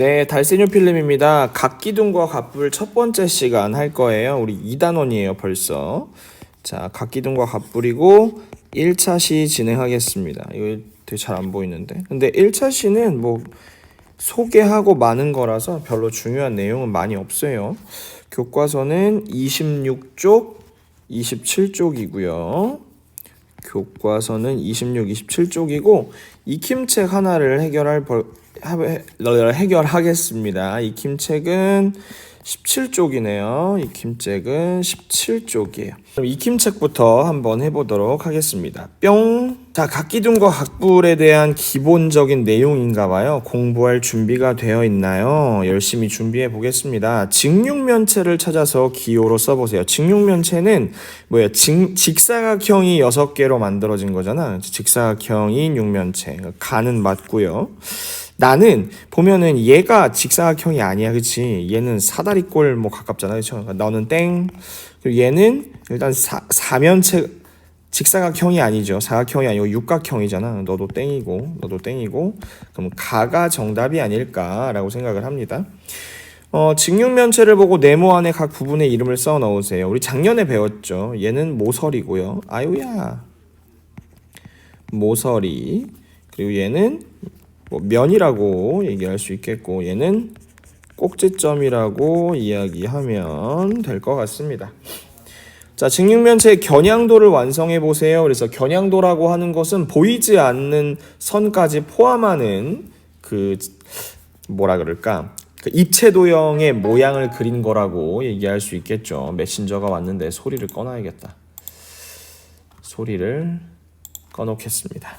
네, 달세뇨 필름입니다. 각기둥과 갑불 첫 번째 시간 할 거예요. 우리 2단원이에요, 벌써. 자, 각기둥과 갑불이고 1차 시 진행하겠습니다. 이거 되게 잘 안 보이는데. 근데 1차 시는 뭐 소개하고 많은 거라서 별로 중요한 내용은 많이 없어요. 교과서는 26쪽, 27쪽이고요. 교과서는 26, 27쪽이고 익힘책 하나를 해결할 벌, 해결하겠습니다. 익힘책은 17쪽이네요. 익힘책은 17쪽이에요. 그럼 익힘책부터 한번 해보도록 하겠습니다. 뿅. 자, 각기둥과 각불에 대한 기본적인 내용인가 봐요. 공부할 준비가 되어 있나요? 열심히 준비해 보겠습니다. 직육면체를 찾아서 기호로 써보세요. 직육면체는 뭐예요? 직, 직사각형이 6개로 만들어진 거잖아. 직사각형인 육면체. 가는 맞고요. 나는 보면은 얘가 직사각형이 아니야, 그치? 얘는 사다리꼴 뭐 가깝잖아, 그쵸? 그러니까 너는 땡. 그리고 얘는 일단 사, 사면체 직사각형이 아니죠. 사각형이 아니고 육각형이잖아. 너도 땡이고, 너도 땡이고. 그럼 가가 정답이 아닐까라고 생각을 합니다. 어, 직육면체를 보고 네모 안에 각 부분의 이름을 써 넣으세요. 우리 작년에 배웠죠. 얘는 모서리고요. 아유야. 모서리. 그리고 얘는 뭐 면이라고 얘기할 수 있겠고 얘는 꼭지점이라고 이야기하면 될 것 같습니다. 자, 직육면체의 겨냥도를 완성해 보세요. 그래서 겨냥도라고 하는 것은 보이지 않는 선까지 포함하는 그 뭐라 그럴까? 그 입체 도형의 모양을 그린 거라고 얘기할 수 있겠죠. 메신저가 왔는데 소리를 꺼놔야겠다. 소리를 꺼놓겠습니다.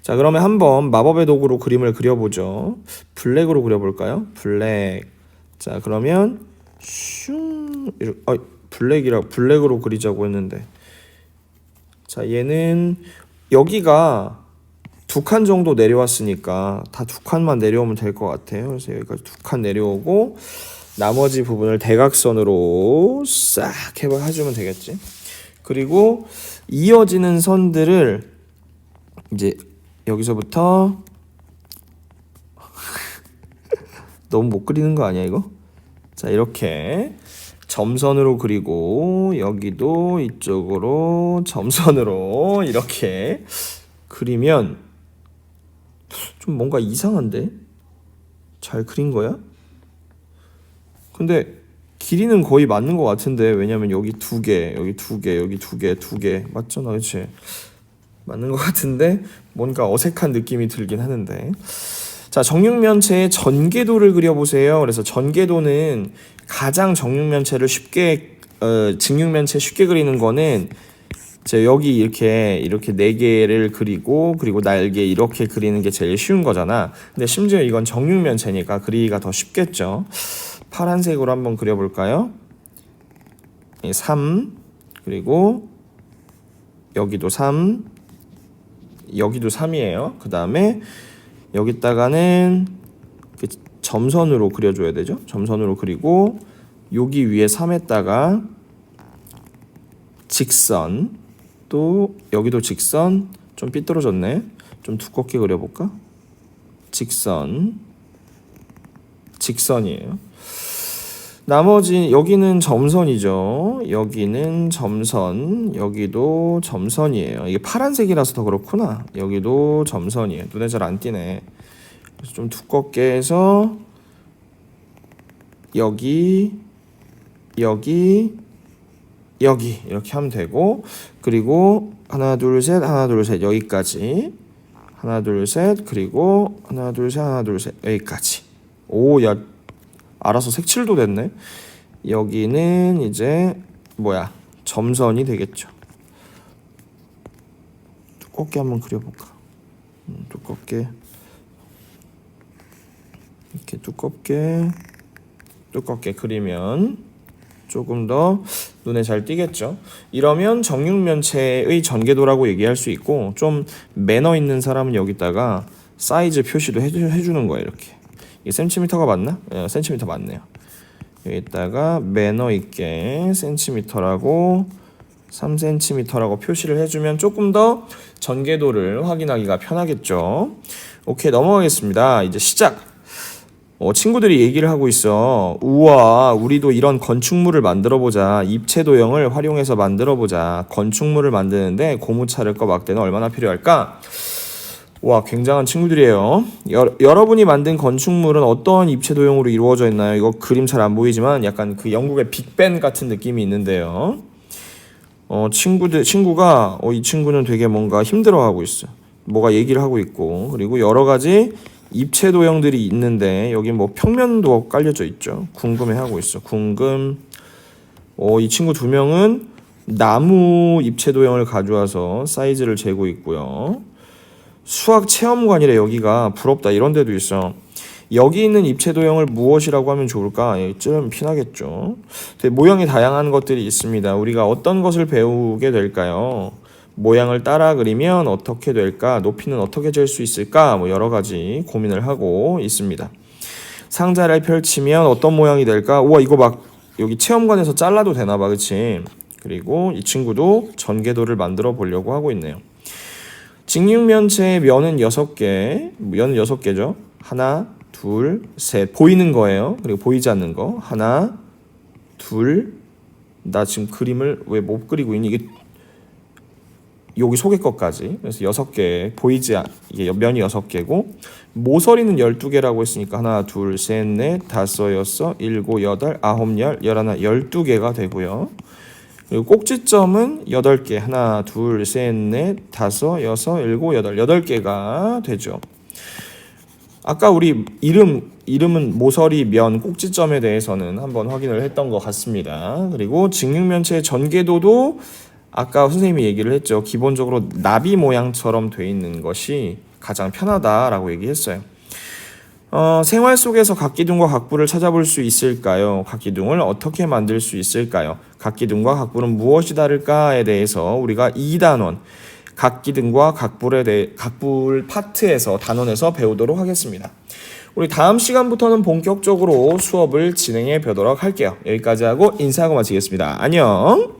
자, 그러면 한번 마법의 도구로 그림을 그려보죠. 블랙으로 그려볼까요? 블랙. 자, 그러면 슝 이렇게 아, 블랙이라 블랙으로 그리자고 했는데. 자, 얘는 여기가 두 칸 정도 내려왔으니까 다 두 칸만 내려오면 될 것 같아요. 그래서 여기까지 두 칸 내려오고 나머지 부분을 대각선으로 싹 해주면 되겠지. 그리고 이어지는 선들을 이제 여기서부터 너무 못 그리는 거 아니야 이거? 자 이렇게 점선으로 그리고 여기도 이쪽으로 점선으로 이렇게 그리면 좀 뭔가 이상한데? 잘 그린 거야? 근데 길이는 거의 맞는 것 같은데 왜냐면 여기 두 개, 여기 두 개, 여기 두 개, 두 개 맞잖아, 그렇지? 맞는 것 같은데 뭔가 어색한 느낌이 들긴 하는데 자 정육면체의 전개도를 그려보세요. 그래서 전개도는 가장 정육면체를 쉽게 어, 직육면체 쉽게 그리는 거는 자 여기 이렇게 이렇게 네 개를 그리고 그리고 날개 이렇게 그리는 게 제일 쉬운 거잖아. 근데 심지어 이건 정육면체니까 그리기가 더 쉽겠죠. 파란색으로 한번 그려볼까요? 3 그리고 여기도 3 여기도 3이에요. 그 다음에 여기다가는 이렇게 점선으로 그려줘야 되죠. 점선으로 그리고 여기 위에 3에다가 직선 또 여기도 직선 좀 삐뚤어졌네. 좀 두껍게 그려볼까? 직선 직선이에요. 나머지 여기는 점선이죠. 여기는 점선, 여기도 점선이에요. 이게 파란색이라서 더 그렇구나. 여기도 점선이에요. 눈에 잘 안 띄네. 그래서 좀 두껍게 해서 여기, 여기, 여기 이렇게 하면 되고 그리고 하나 둘 셋 하나 둘 셋 여기까지 하나 둘 셋 그리고 하나 둘 셋 하나 둘 셋 여기까지 오야 알아서 색칠도 됐네. 여기는 이제 뭐야 점선이 되겠죠. 두껍게 한번 그려볼까? 음, 두껍게 이렇게 두껍게 두껍게 그리면 조금 더 눈에 잘 띄겠죠. 이러면 정육면체의 전개도라고 얘기할 수 있고 좀 매너 있는 사람은 여기다가 사이즈 표시도 해주, 해주는 거예요 이렇게. 이게 센티미터가 맞나? 예, 센티미터 맞네요. 여기다가 매너 있게 센티미터라고 3cm라고 표시를 해주면 조금 더 전개도를 확인하기가 편하겠죠. 오케이 넘어가겠습니다. 이제 시작. 어, 친구들이 얘기를 하고 있어. 우와, 우리도 이런 건축물을 만들어 보자. 입체 도형을 활용해서 만들어 보자. 건축물을 만드는데 고무차를거 막대는 얼마나 필요할까? 와, 굉장한 친구들이에요. 여, 여러분이 만든 건축물은 어떤 입체 도형으로 이루어져 있나요? 이거 그림 잘 안 보이지만 약간 그 영국의 빅벤 같은 느낌이 있는데요. 어, 친구들, 친구가, 어, 이 친구는 되게 뭔가 힘들어하고 있어. 뭐가 얘기를 하고 있고, 그리고 여러 가지 입체 도형들이 있는데, 여기 뭐 평면도 깔려져 있죠. 궁금해 하고 있어. 궁금. 어, 이 친구 두 명은 나무 입체 도형을 가져와서 사이즈를 재고 있고요. 수학 체험관이래 여기가 부럽다 이런 데도 있어. 여기 있는 입체 도형을 무엇이라고 하면 좋을까? 예, 좀 피나겠죠. 모형이 다양한 것들이 있습니다. 우리가 어떤 것을 배우게 될까요? 모양을 따라 그리면 어떻게 될까? 높이는 어떻게 잴 수 있을까? 뭐 여러 가지 고민을 하고 있습니다. 상자를 펼치면 어떤 모양이 될까? 우와 이거 막 여기 체험관에서 잘라도 되나 봐, 그치? 그리고 이 친구도 전개도를 만들어 보려고 하고 있네요. 직육면체의 면은 6개, 면은 6개죠. 하나, 둘, 셋. 보이는 거예요. 그리고 보이지 않는 거. 하나, 둘. 나 지금 그림을 왜 못 그리고 있니? 이게 여기 속의 것까지. 그래서 6개. 보이지 않, 이게 면이 6개고 모서리는 12개라고 했으니까 하나, 둘, 셋, 넷, 다섯, 여섯, 일곱, 여덟, 아홉, 열, 열하나, 12개가 되고요. 그리고 꼭지점은 8개. 하나, 둘, 셋, 넷, 다섯, 여섯, 일곱, 여덟. 8개가 되죠. 아까 우리 이름 이름은 모서리 면 꼭지점에 대해서는 한번 확인을 했던 것 같습니다. 그리고 직육면체의 전개도도 아까 선생님이 얘기를 했죠. 기본적으로 나비 모양처럼 돼 있는 것이 가장 편하다라고 얘기했어요. 어, 생활 속에서 각기둥과 각부를 찾아볼 수 있을까요? 각기둥을 어떻게 만들 수 있을까요? 각기둥과 각부는 무엇이 다를까에 대해서 우리가 2단원 각기둥과 각불에 대해 각불 파트에서 단원에서 배우도록 하겠습니다. 우리 다음 시간부터는 본격적으로 수업을 진행해 보도록 할게요. 여기까지 하고 인사하고 마치겠습니다. 안녕.